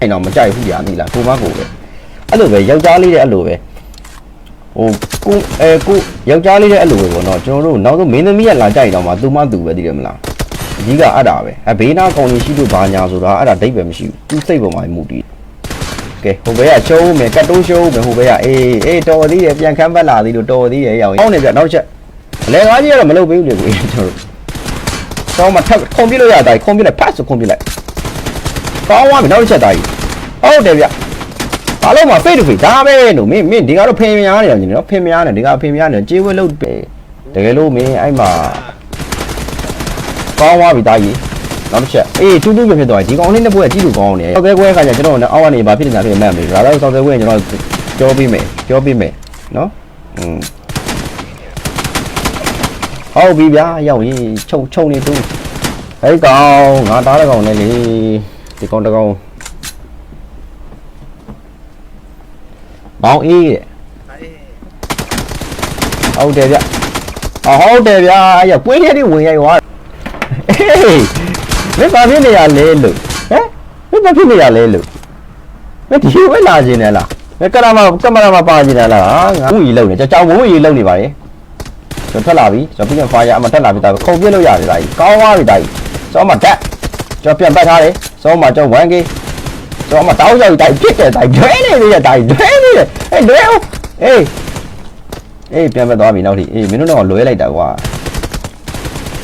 အဲ့တော့မကြိုက်ဘူးကြာမိလားကိုမကိုပဲအဲ့လိုပဲယောက်ျားလေးတဲ့အဲ့လိုပဲဟိုကိုအဲကိုယောက်ျားလေးတဲ့အဲ့လိုပဲပေါ့နော်ကျွန်တော်တို့နောက်ဆုံးမင်းသမီးကလာကြိုက်တော့မှသူမသူပဲသိတယ်မလားအကြီးကအဲ့ဒါပဲအဲဘေးနာကောင်ကြီးရှိလို့ဘာညာဆိုတာအဲ့ဒါဒိတ်ပဲမရှိဘူးသူစိတ်ပေါ်မှာမူတည်ကဲဟိုဘက်ကရှုံးမယ်ကတ်တိုးရှုံးမယ်ဟိုဘက်ကအေးအေးတော်သေးတယ်ပြန်ခမ်းပတ်လာသေးလို့တော်သေးတယ်ရောက်ရင်ဟောင်းနေပြနောက်ချက်အလဲကားကြီးကတော့မလုပ်ပေးဘူးလေကိုကျွန်တော်တို့ဆောင်းမှာထပ်ခုံပြလို့ရတာခုံပြလိုက်ဖတ်ဆိုခုံပြလိုက် ကောင်းသွားပြီနောက်တစ်ချက်သားကြီးဟုတ်တယ်ဗျဘာလို့မဖေးတူဖေးဒါပဲလို့မင်းမင်းဒီကတော့ဖင်များနေတယ်ညီနော်ဖင်များနေဒီကဖင်များနေကြေးဝဲလို့ပဲတကယ်လို့မင်းအဲ့မှာကောင်းသွားပြီသားကြီးနောက်တစ်ချက်အေးတူးတူးပြဖြစ်သွားပြီဒီကောင်လေးနှစ်ပွဲအကြည့်လို့ကောင်းနေတယ်ဆောက်သေးခွဲခါကျကျွန်တော်အောက်ကနေဘာဖြစ်နေတာဖြစ်မှတ်ပြီဒါတော့ဆောက်သေးခွဲကျွန်တော်ပြောပြီးမယ်ပြောပြီးမယ်နော်อืมဟုတ်ပြီဗျာရောက်ရင်ခြုံခြုံနေသူဟဲ့ကောင်ငါတားတဲ့ကောင်နဲ့လေ ဒီကောင်တစ်ကောင်ဘောင်းအေးတဲ့ဟုတ်တယ်ဗျအဟုတ်တယ်ဗျာအဲ့ရပွေးရည်ဝင်ရိုက်သွားအေးမင်းဘာဖြစ်နေရလဲလို့ဟမ်မင်းဘာဖြစ်နေရလဲလို့မင်းဒီဝဲလာခြင်းနဲ့လားမင်းကရမကမရမပါခြင်းနဲ့လားဟာငါဝူကြီးလုံနေကြောင်ဝူကြီးလုံနေပါလေကျွန်တော်ထွက်လာပြီကျွန်တော်ပြန်ဖာရအမတက်လာပြီဒါခုံပြစ်လို့ရတယ်ဒါကြီးကောင်းသွားပြီဒါကြီးစောမတက်ကျွန်တော်ပြန်ပတ်ထားတယ် စောမကျွန်တော် 1k ကျွန်တော်မတောင်းရောက်တိုင်းပြစ်တယ်တိုင်းဒွဲနေသေးတယ်တိုင်းဒွဲနေတယ်အေးဒွဲအောင်အေးအေးပြန်ပတ်သွားပြီနောက်ထိအေးမင်းတို့တော့လွဲလိုက်တာကွာ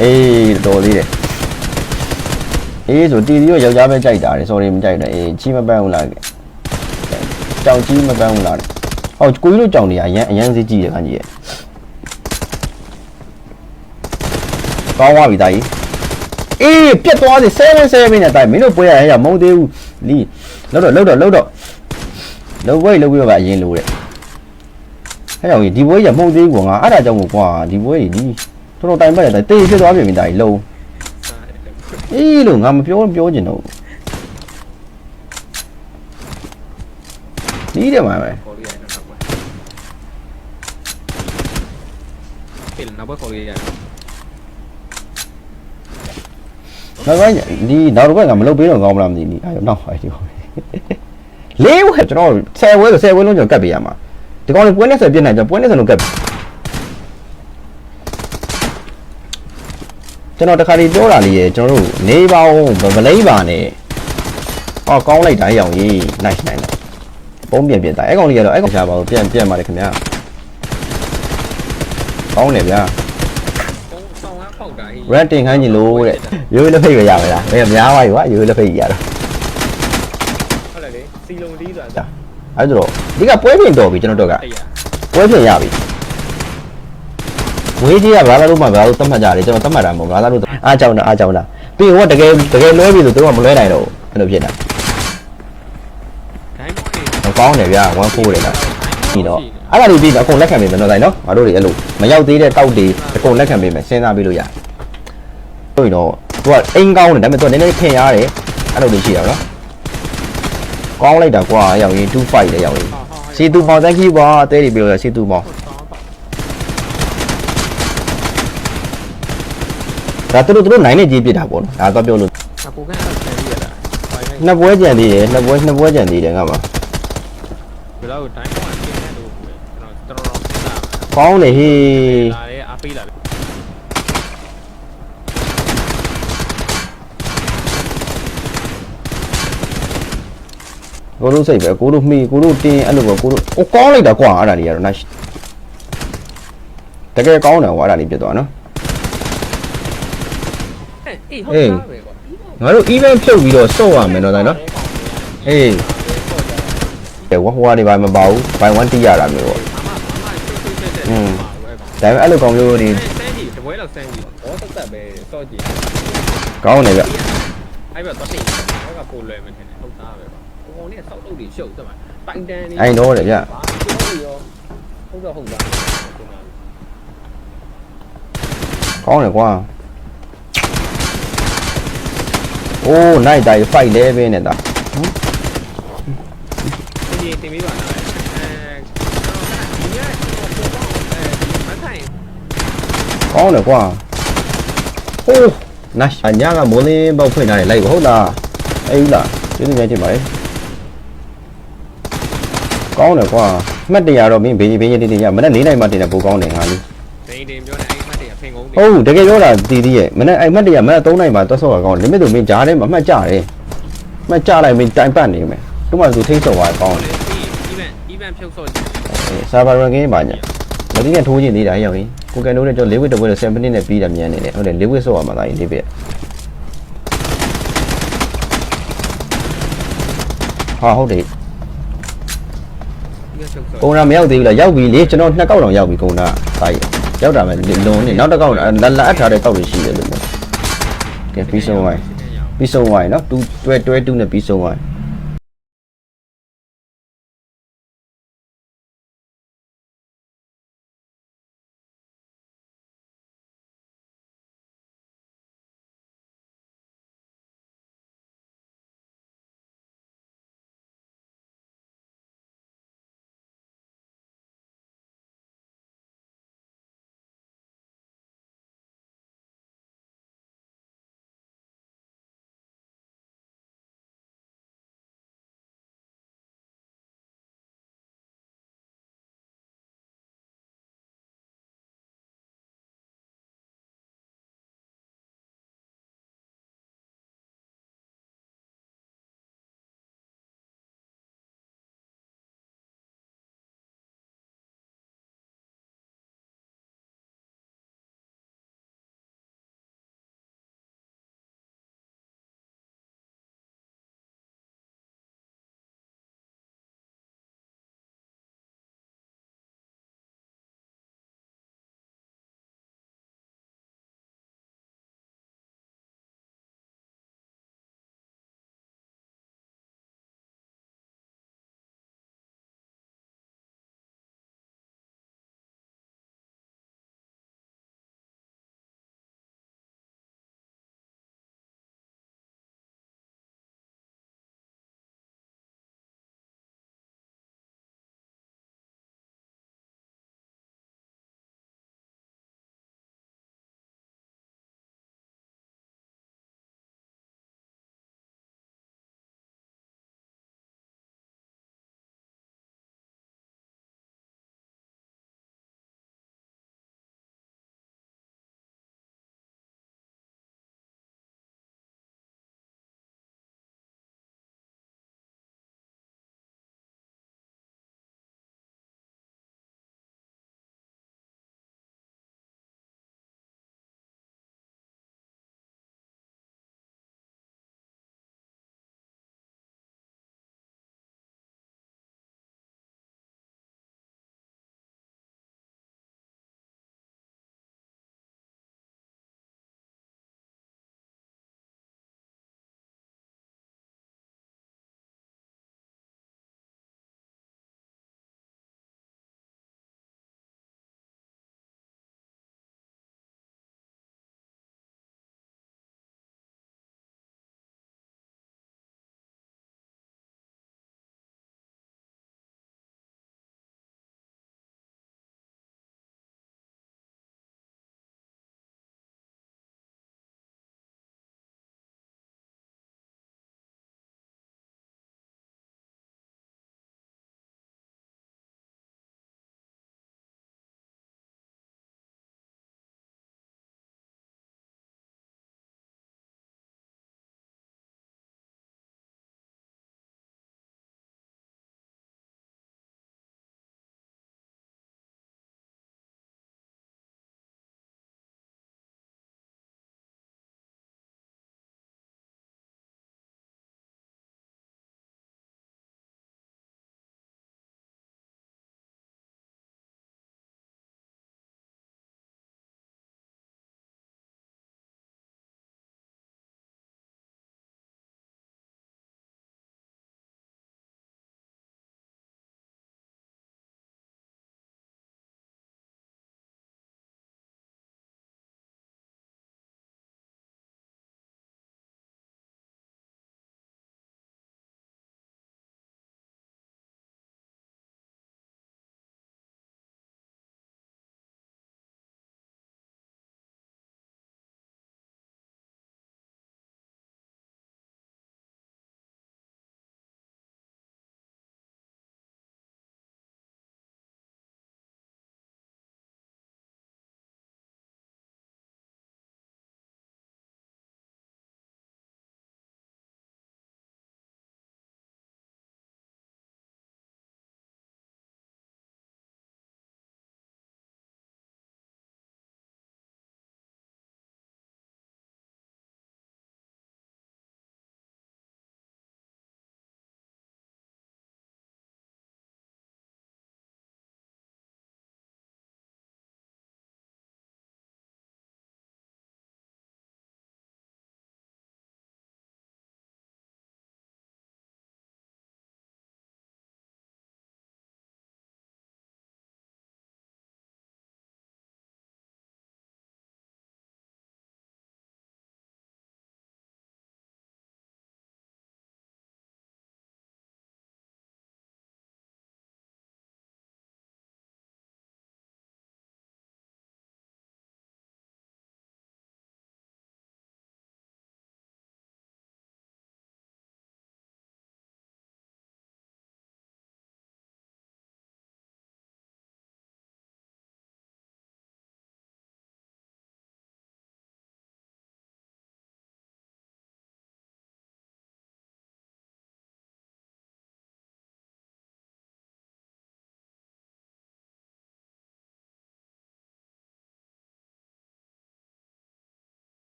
အေးတော်သေးတယ်အေးဆိုတီတီရောယောက်ျားပဲကြိုက်တာလေ sorry မကြိုက်နဲ့အေးချီမပန်းဘူးလားကြောင်ကြီးမပန်းဘူးလားဟောကိုကြီးတို့ကြောင်နေရအရန်အရန်စေးကြည့်ရခန်းကြီးရဲ့ကောင်းသွားပြီတာကြီး အေးပြတ်သွားတယ်7 7နဲ့တိုင်မင်းတို့ပွဲရရမုံသေးဘူးလီလောက်တော့လောက်တော့လောက်တော့လောက်ပွဲလောက်ပြီးတော့အရင်လို့တဲ့အဲ့ကြောင့်ဒီပွဲရမုံသေးဘူးကွာငါအဲ့ဒါကြောင့်မို့ကွာဒီပွဲကြီးဒီတော်တော်တိုင်ပတ်တယ်တေးဖြစ်သွားပြီမိသားကြီးလုံးအေးလို့ငါမပြောပြောချင်တော့ဒီတယ်မှာပဲခေါ်လို့ရတယ်နောက်ပွဲဖေးနောက်ပွဲခေါ်လို့ရတယ် နောက်ပိုင်းဒီနောက်တစ်ဘက်ကမလုပ်ပေးတော့ကောင်းမလားမသိဘူးအဲ့တော့အဲ့ဒီလေးဝဲကျွန်တော်10ဝဲဆို10ဝဲလုံးကျွန်တော်ကတ်ပေးရမှာဒီကောင်လေးပွဲနဲ့ဆက်ပြစ်နိုင်ကျွန်တော်ပွဲနဲ့ဆက်လုံးကတ်ကျွန်တော်တခါတည်းပြောတာလေးရကျွန်တော်တို့နေပါအောင်မလိမ့်ပါနဲ့ဟောကောင်းလိုက်တာရောင်ကြီး nice nice ပုံပြန်ပြန်တာအဲ့ကောင်လေးကတော့အဲ့ကောင်ရှာပါဘူးပြန်ပြန်ပါလေခင်ဗျာကောင်းတယ်ဗျာ ကုန်းဆောင်ကပေါက်တာဟိ red တင်ခိုင်းကြည့်လို့တဲ့ရိုးရိုးလက်ဖိတ်ပဲရမလားဘယ်များပါယူကွာရိုးရိုးလက်ဖိတ်ကြီးရတော့ဟုတ်တယ်လေစီလုံးတီးဆိုတာဒါအဲ့ဒါတော့ဒီကပွဲပြင်တော်ပြီကျွန်တော်တို့ကအဲ့ရပွဲပြင်ရပြီဝေးကြီးကဘာသာလို့မှဘာလို့သတ်မှတ်ကြတယ်ကျွန်တော်သတ်မှတ်တာမဟုတ်ဘာသာလို့အားကြောင်တာအားကြောင်တာပြီးတော့တကယ်တကယ်လွဲပြီဆိုသူကမလွဲနိုင်တော့ဘူးအဲ့လိုဖြစ်တာဒိုင်းဘောနေမကောင်းတယ်ဗျာ1 4တယ်လား ပြီးတော့အဲ့ဒါလေးပြီးတော့အကုန်လက်ခံပေးမယ်နော်တိုင်းနော်ငါတို့တွေအဲ့လိုမရောက်သေးတဲ့တောက်တွေအကုန်လက်ခံပေးမယ်စဉ်းစားပြီးလို့ရတယ်ဆိုရင်တော့သူကအိမ်ကောင်းတယ်ဒါပေမဲ့သူကနည်းနည်းခင်ရတယ်အဲ့လိုလေးရှိတာနော်ကောင်းလိုက်တာကွာရောက်ရင်2 5လည်းရောက်ရင်ဟာဟာစီတူမောင် thank you ပါအသေးတွေပြောရစီတူမောင်ဒါသူတို့သူတို့နိုင်နေကြီးပြစ်တာပေါ့နော်ဒါတော့ပြောလို့အကိုကန်းဆက်ပြီးရတာဘာလဲနှစ်ပွဲကြံသေးတယ်နှစ်ပွဲနှစ်ပွဲကြံသေးတယ်ငါမှာဘယ်တော့ဒိုင်းဘောကကျင်းနေလို့ကျွန်တော်တော်တော်စဉ်းစား ကောင်းတယ်ဟေးလာတယ်အားပေးလာတယ်ကိုတို့စိတ်ပဲကိုတို့မှီကိုတို့တင်းအဲ့လိုပဲကိုတို့အိုကောင်းလိုက်တာကွာအဲ့ဒါလေးကတော့ nice တကယ်ကောင်းတယ်ကွာအဲ့ဒါလေးပြစ်သွားနော်အေးဟုတ်တာပဲကွာငါတို့ event ဖြုတ်ပြီးတော့စော့ရမယ်နော်တိုင်းနော်ဟေးကဲဝဟွာတွေပါမပါဘူး by 1တီးရတာမျိုးပေါ့ အမအမချိုးချိုးချက်ချက် อืมပါပဲကွာဒါပေမဲ့အဲ့လိုကောင်မျိုးတွေဆန်းကြီးတပွဲလောက်ဆန်းကြီးဘောတက်တက်ပဲစော့ကြည့်ကောင်းတယ်ဗျအဲ့ဘက်တော့တိတ်ဘောကပိုလွယ်မှထင်တယ်ဟုတ်သားပဲကွာကိုကောင်လေးဆောက်လုပ်တွေရှုပ်တယ်မှာတိုင်တန်နေအဲ့တော့တယ်ဗျဘာလို့ရောဟုတ်တော့ဟုတ်တာကောင်းတယ်ကွာအိုးနိုင်တိုင်း fight လဲပဲနဲ့တာဒီတင်ပေးပါလားအဲဒီညကျွန်တော်ပေါ်တော့အဲဒီမထိုင် ကောင်းတယ်ကွာဟိုး nice အညာကမိုးလင်းပေါက်ဖွင့်ထားတယ်လိုက်ဟုတ်လားအဲ့ဘူးလားကျေးဇူးများတင်ပါတယ်ကောင်းတယ်ကွာမှတ်တရတော့မင်းဘေးဘေးချင်းတင်းတင်းရမနေ့နေနိုင်မှတင်တယ်ပိုကောင်းတယ်ဟာလေးဒိန်တင်ပြောနေအဲ့မှတ်တရဖင်ကုန်ဟုတ်တကယ်ပြောတာတီးတီးရဲ့မနေ့အဲ့မှတ်တရမနေ့3နိုင်မှသွားဆော့ကောင်း limit တို့မင်းကြားထဲမှာမှတ်ကြတယ်မှတ်ကြလိုက်မင်းတိုင်ပတ်နေမယ်သူ့မှာသူထိတ်ဆော့သွားကောင်းတယ်လေဒီ event event ဖြုတ်ဆော့ဆာဗာရန်ကင်းပါညာမတိနဲ့ထိုးချင်သေးတာရောက်ရင် ကိုကန်တို့နဲ့ကျွန်တော်၄ဝစ်တပွဲတော့7မိနစ်နဲ့ပြီးတာမြန်နေတယ်ဟုတ်တယ်၄ဝစ်ဆော့ရမှာဒါရင်၄ဝစ်ဟာဟုတ်တယ် event ဖြုတ်ဆော့ကုံတာမရောက်သေးဘူးလားရောက်ပြီလေကျွန်တော်နှစ်ကောက်တောင်ရောက်ပြီကုံတာဒါကြီးရောက်တာပဲလွန်နေနောက်တစ်ကောက်လာလာအပ်ထားတဲ့ကောက်တွေရှိတယ်လို့မျိုးကဲပြီးဆုံးသွားပြီပြီးဆုံးသွားပြီနော်2တွဲတွဲ2နဲ့ပြီးဆုံးသွားပြီ